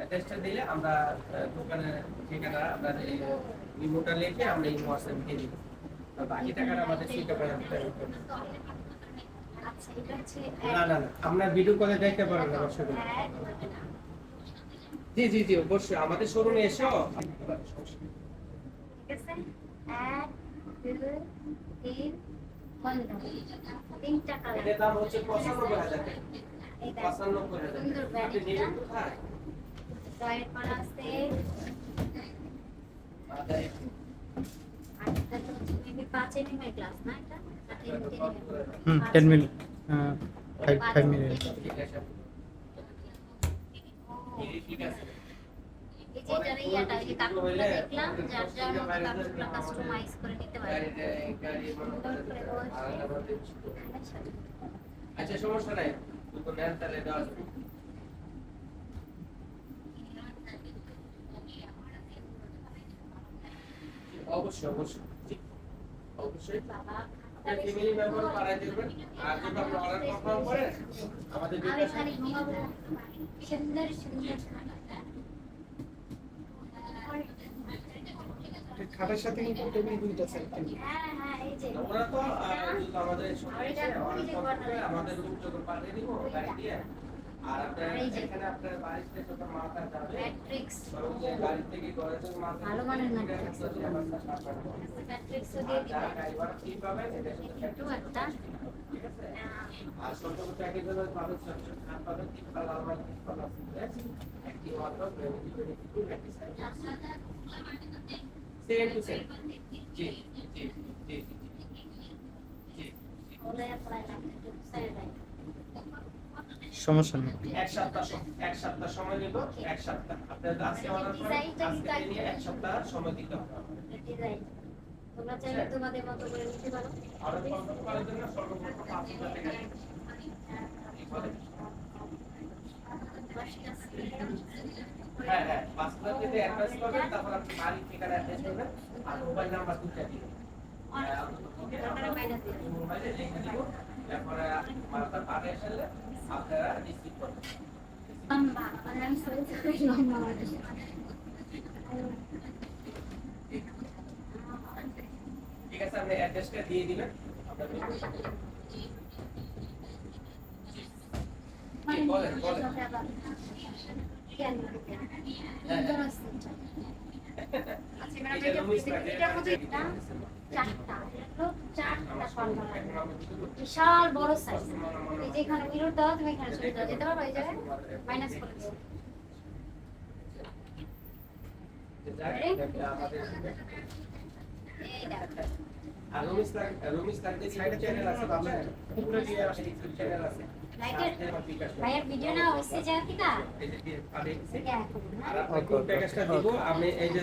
অ্যাড্রেসটা দিলে আমরা দোকানের ঠিকানা, আমরা এই রিমোটটা লিখে আমরা এই হোয়াটসঅ্যাপ দিয়ে দিব বাকি টাকাটা আমাদের না না আমরা ভিডিও কলে দেখতে না এক জি জি জি, অবশ্যই, আমাদের শোরুমে এসো। ঠিক আছে এক দুই তিন তিনটা কালার দাম হচ্ছে পঁচানব্বই হাজার পঁচানব্বই হাজার। এই যে এটার ইয়াটা এই যে কার্টুনটা দেখলাম যার যার মতো কার্টুনগুলো কাস্টমাইজ করে নিতে পারে আচ্ছা সমস্যা নাই অবশ্যই অবশ্যই। অবশ্যই। ফ্যামিলি মেম্বার পাড়ায় দেবেন আর যদি অর্ডার কনফার্ম করেন আমাদের আমি বিকাশ খালি ঘুমাবো সুন্দর সুন্দর খাটের সাথে কিন্তু টেবিল দুইটা সেট হ্যাঁ হ্যাঁ এই যে। ওরা তো আমাদের আমাদের লোক যখন পাঠিয়ে দিব গাড়ি দিয়ে। আর আপনার এখানে আপনার বাড়িতে যখন মাথা যাবে ম্যাট্রিক্স ভালো মানের না। ম্যাট্রিক্সও দিয়ে দিবেন একটু একটা। আর ছোট প্যাকেজ হলো পাবেন ছোট ছোট পাবেন তিন পাল্লা আলমারি তিন পাল্লা সিঙ্গেল একটি মাত্র same to same G G G G ওদের অ্যাপ্লাই না একটু সাইড রাখ সমস্যা নেই। এক সপ্তাহ এক সপ্তাহ সময় নেব এক সপ্তাহ। আপনার আজকে অর্ডার করেন ডিজাইনটা কি আজকে নিয়ে এক সপ্তাহ সময় দিতে হবে। ডিজাইন তোমরা চাইলে তোমাদের মতো করে নিতে পারো। কনফার্ম করার জন্য সর্বপ্রথম টাকা দিন। হ্যাঁ হ্যাঁ পাঁচ হাজার যদি অ্যাডভান্স করবেন তারপর আপনি বাড়ি ঠিকানা অ্যাড্রেস করবেন আর মোবাইল নাম্বার দুটা দিবেন। মোবাইলে লিখে দিব। তারপরে মালটা পাঠে আসলে আপনারা রিসিভ করবেন। ঠিক আছে আপনি অ্যাড্রেসটা দিয়ে দিবেন। মানে বলেন, বলেন। কেন আচ্ছা ম্যাডাম এটা এটা এটা চারটা। বিশাল বড় সাইজ এই যে এখানে মিরর দাও তুমি এখানে ছবি দাও যেতে পারো এই জায়গায়? মাইনাস করে দিও। আমি এই যে